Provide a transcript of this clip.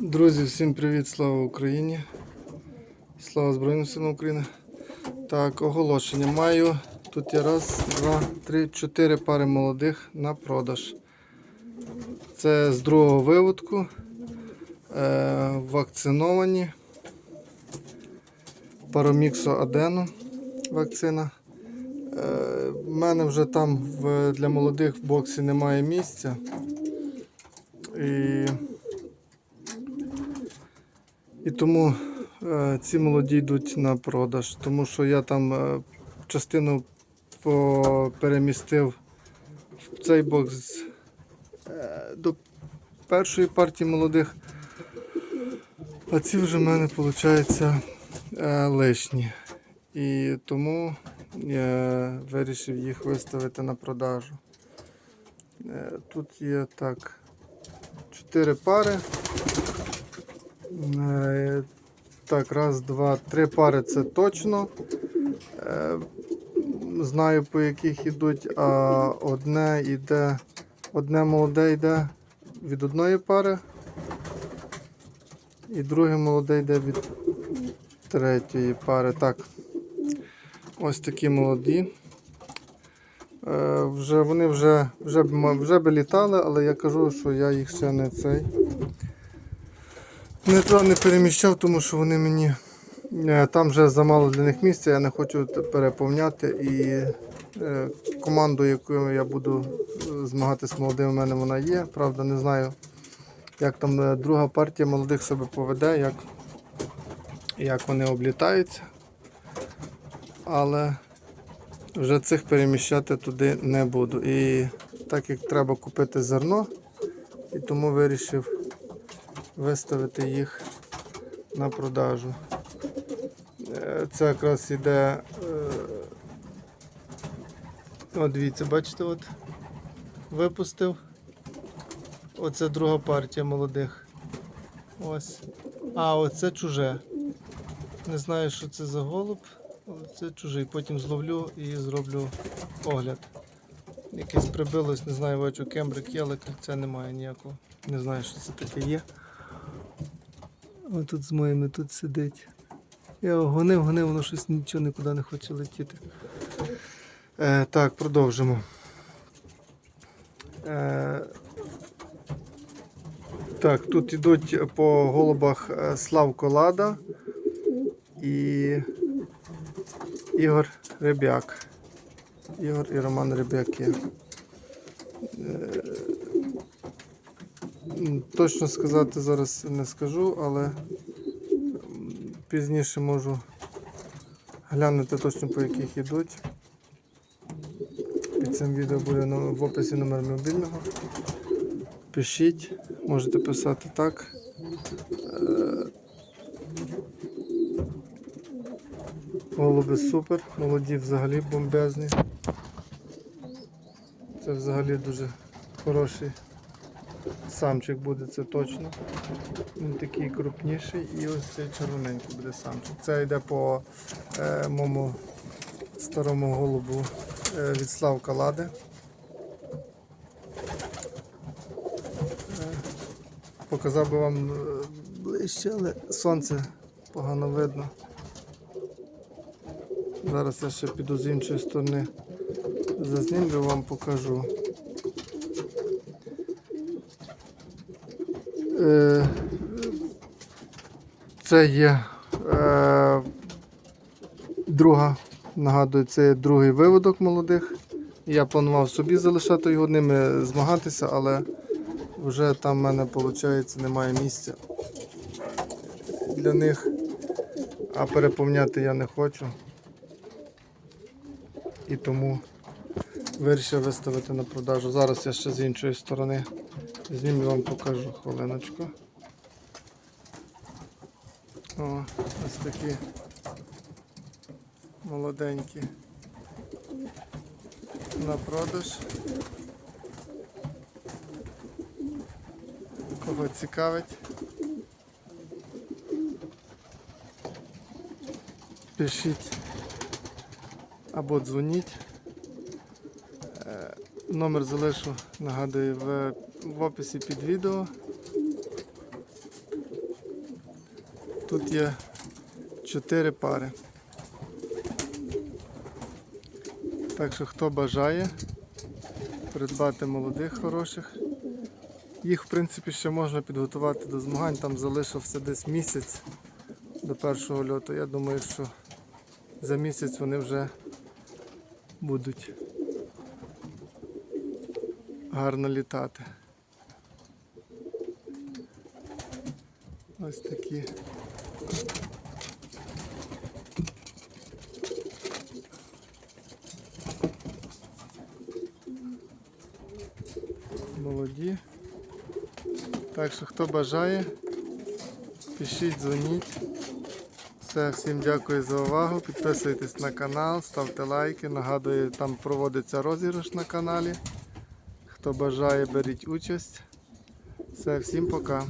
Друзі, всім привіт, слава Україні. Слава Збройним силам України. Так, оголошення. Маю тут є раз, два, три, чотири пари молодих на продаж. Це з другого виводку. Е, вакциновані. Пароміксо Адену вакцина. Е, мене вже там в, для молодих в боксі немає місця. І і тому е, ці молоді йдуть на продаж, тому що я там е, частину перемістив в цей бокс е, до першої партії молодих, а ці вже в мене виходить лишні. І тому я вирішив їх виставити на продажу. Тут є так, чотири пари. Е, Так, раз, два, три пари це точно. Е, Знаю по яких йдуть, а одне йде, одне молоде йде від одної пари, і друге молоде йде від третьої пари. Так. Ось такі молоді. Е, Вже, вони вже, вже, б вже би літали, але я кажу, що я їх ще не цей. Не, то не переміщав, тому що вони мені е, там вже замало для них місця, я не хочу переповняти. І е, команду, якою я буду е, змагатися з молодими, в мене вона є. Правда, не знаю, як там друга партія молодих себе поведе, як, як вони облітаються. Але вже цих переміщати туди не буду. І так як треба купити зерно, і тому вирішив виставити їх на продажу. Е, Це якраз іде. е, От дивіться, бачите, от випустив. Оце друга партія молодих. Ось. А, оце чуже. Не знаю, що це за голуб. Це чужий. Потім зловлю і зроблю огляд. Якесь прибилось, не знаю, бачу кембрик, ялик, це немає ніякого. Не знаю, що це таке є. Ось тут з моїми тут сидить. Я гонив, гонив, воно щось нічого нікуди не хоче летіти. Е, так, продовжимо. Е, так, тут йдуть по голубах е, Славко Лада і Ігор Рибяк. Ігор і Роман Рибяки. М, Точно сказати зараз не скажу, але пізніше можу глянути точно по яких йдуть. Під цим відео буде в описі номер мобільного. Пишіть, можете писати так. Е, Голуби супер, молоді взагалі бомбезні. Це взагалі дуже хороший самчик буде, це точно. Він такий крупніший і ось цей червоненький буде самчик. Це йде по е, моєму старому голубу е, від Славка Лади. Е, Показав би вам е, ближче, але сонце погано видно. Зараз я ще піду з іншої сторони зазнімлю, вам покажу. Це є е, друга, нагадую, це є другий виводок молодих. Я планував собі залишати його ними змагатися, але вже там в мене виходить немає місця для них, а переповняти я не хочу. І тому вирішив виставити на продажу. Зараз я ще з іншої сторони зніму вам покажу хвилиночку. О, ось такі молоденькі на продаж. Кого цікавить? Пишіть або дзвоніть. Номер залишу, нагадую, в, в описі під відео. Тут є чотири пари. Так що хто бажає придбати молодих хороших. Їх, в принципі, ще можна підготувати до змагань, там залишився десь місяць до першого льоту. Я думаю, що за місяць вони вже будуть гарно літати. Ось такі. Молоді. Так що хто бажає, пишіть, дзвоніть. Все, всім дякую за увагу. Підписуйтесь на канал, ставте лайки. Нагадую, там проводиться розіграш на каналі. Хто бажає, беріть участь. Все, всім пока.